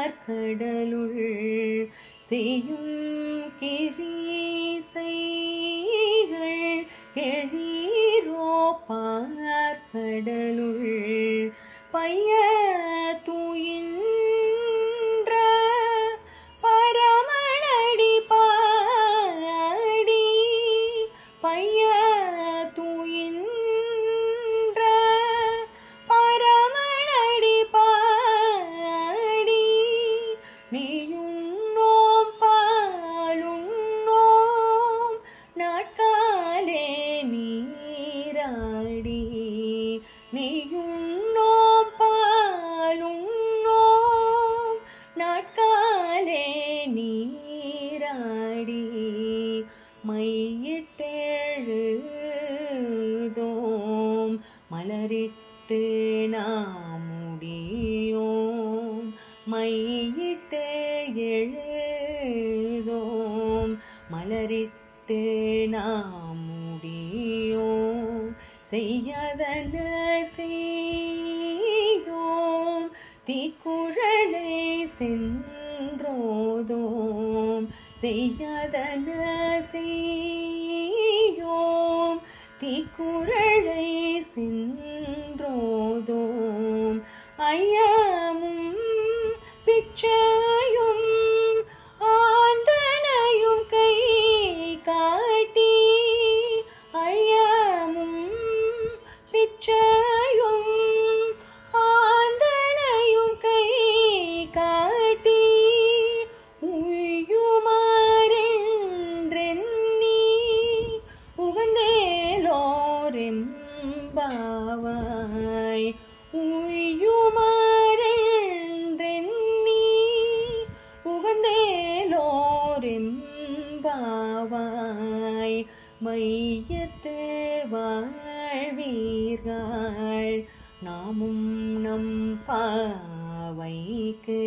பார்க்கடலுள் செய்யும் கிரீசைகள் கெழீரோ பார்க்கடலுள் பையன் மையிட்டெழுதோம் மலரிட்டு நாம் முடியோம். மையிட்டு எழுதோம். மலரிட்டு நாம் முடியோம். செய்யாதன செய்யோம். தீக்குழலை சென்றோதோம். செய்யாதன செய் தீக்குழலை சென்றோதோம் ஐயமும் பிச்சையும் உகந்தேலோரெம்பாவாய் மையத்து வாழ்வீர்கள். நாமும் நம் பாவைக்கு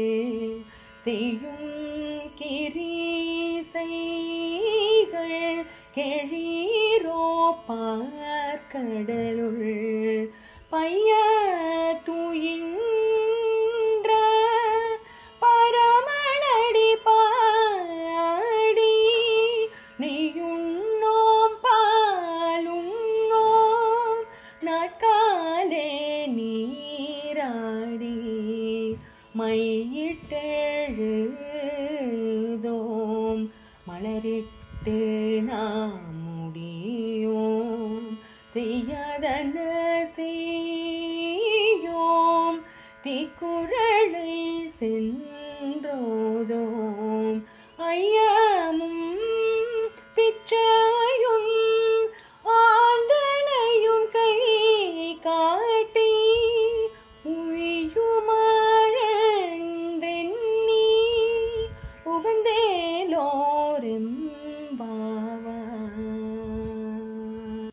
செய்யும் கிரீசைகள் கெழீரோ பார்க்கடலுள். பைய நாட்காலே நீராடி மையிட்டெழுதோம் மலரிட்டு நாம் முடியோம் செய்யாதன செய்யோம் தீக்குழலை சென்றோதோம்.